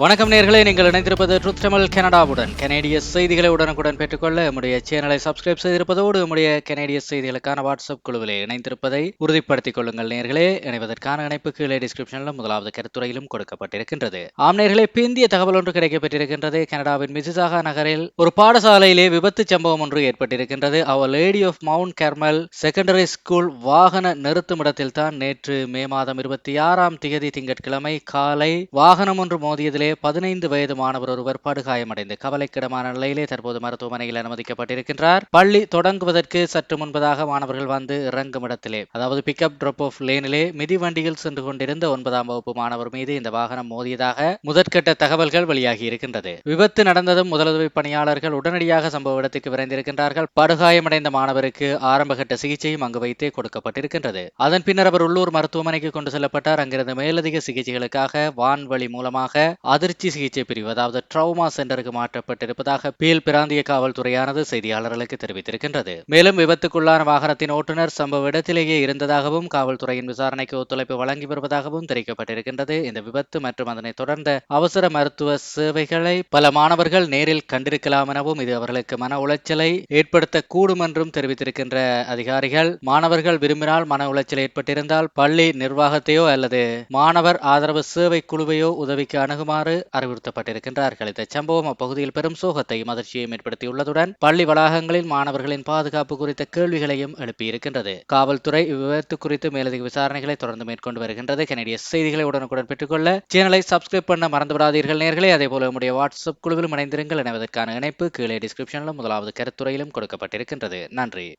வணக்கம் நேர்களே நீங்கள் இணைந்திருப்பது ட்ரூத் தமிழ் கனடாவுடன். கனேடிய செய்திகளை உடனுக்குடன் பெற்றுக்கொள்ள நம்முடைய சேனலை சப்ஸ்கிரைப் செய்திருப்பதோடு நம்முடைய கனேடிய செய்திகளுக்கான வாட்ஸ்அப் குழுவிலே இணைந்திருப்பதை உறுதிப்படுத்திக் கொள்ளுங்கள் நேர்களே. இணைவதற்கான இணைப்பு கீழே டிஸ்கிரிப்ஷனிலும் முதலாவது கருத்துறையிலும் கொடுக்கப்பட்டிருக்கின்றது. ஆம் நேர்களே பிந்திய தகவல் ஒன்று கிடைக்கப்பட்டிருக்கின்றது. கனடாவின் மிசிசாகா நகரில் ஒரு பாடசாலையிலே விபத்து சம்பவம் ஒன்று ஏற்பட்டிருக்கின்றது. அவர் Lady of Mount Carmel secondary school வாகன நிறுத்துமிடத்தில் தான் நேற்று மே மாதம் இருபத்தி ஆறாம் திகதி திங்கட்கிழமை காலை வாகனம் ஒன்று மோதியதிலே பதினைந்து வயது மாணவர் ஒருவர் படுகாயமடைந்து கவலைக்கிடமான நிலையிலே தற்போது மருத்துவமனையில் அனுமதிக்கப்பட்டிருக்கின்றார். பள்ளி தொடங்குவதற்கு சற்று முன்பதாக மாணவர்கள் வந்து இறங்கும் இடத்திலே அதாவது பிக்கப் ட்ராப் ஆஃப் லேனிலே மிதிவண்டியில் சென்று கொண்டிருந்த ஒன்பதாம் வகுப்பு மாணவர் மீது இந்த வாகனம் மோதியதாக முதற்கட்ட தகவல்கள் வெளியாகி இருக்கின்றது. விபத்து நடந்ததும் முதலுதவி பணியாளர்கள் உடனடியாக சம்பவ இடத்துக்கு விரைந்திருக்கின்றார்கள். படுகாயமடைந்த மாணவருக்கு ஆரம்பகட்ட சிகிச்சையும் அங்கு வைத்தே கொடுக்கப்பட்டிருக்கின்றது. அதன் பின்னர் அவர் உள்ளூர் மருத்துவமனைக்கு கொண்டு செல்லப்பட்டார். அங்கிருந்து மேலதிக சிகிச்சைகளுக்காக வான்வழி மூலமாக அதிர்ச்சி சிகிச்சை பிரிவு அதாவது ட்ரௌமா சென்டருக்கு மாற்றப்பட்டிருப்பதாக பீல் பிராந்திய காவல்துறையானது செய்தியாளர்களுக்கு தெரிவித்திருக்கின்றது. மேலும் விபத்துக்குள்ளான வாகனத்தின் ஓட்டுநர் சம்பவ இடத்திலேயே இருந்ததாகவும் காவல்துறையின் விசாரணைக்கு ஒத்துழைப்பு வழங்கி வருவதாகவும் தெரிவிக்கப்பட்டிருக்கின்றது. இந்த விபத்து மற்றும் அதனை தொடர்ந்த அவசர மருத்துவ சேவைகளை பல மாணவர்கள் நேரில் கண்டிருக்கலாம் எனவும் இது அவர்களுக்கு மன உளைச்சலை ஏற்படுத்தக்கூடும் என்றும் தெரிவித்திருக்கின்ற அதிகாரிகள் மாணவர்கள் விரும்பினால் மன உளைச்சல் ஏற்பட்டிருந்தால் பள்ளி நிர்வாகத்தையோ அல்லது மாணவர் ஆதரவு சேவை குழுவையோ உதவிக்கு அணுகுமாறு அறிவுறுத்தப்பட்டிருக்கின்றார்கள். இந்த சம்பவம் அப்பகுதியில் பெரும் சோகத்தையும் அதிர்ச்சியையும் ஏற்படுத்தியுள்ளதுடன் பள்ளி வளாகங்களில் மாணவர்களின் பாதுகாப்பு குறித்த கேள்விகளையும் எழுப்பியிருக்கின்றது. காவல்துறை இவ்விபத்து குறித்து மேலதிக விசாரணைகளை தொடர்ந்து மேற்கொண்டு வருகின்றது. கனடிய செய்திகளை உடனுக்குடன் பெற்றுக்கொள்ள சேனலை சப்ஸ்கிரைப் பண்ண மறந்துவிடாதீர்கள் நேர்களே. அதே போல நம்முடைய வாட்ஸ்அப் குழுவிலும் இணைந்திருங்கள். இணைவதற்கான இணைப்பு கீழே டிஸ்கிரிப்ஷனிலும் முதலாவது கருத்துறையிலும் கொடுக்கப்பட்டிருக்கின்றது. நன்றி.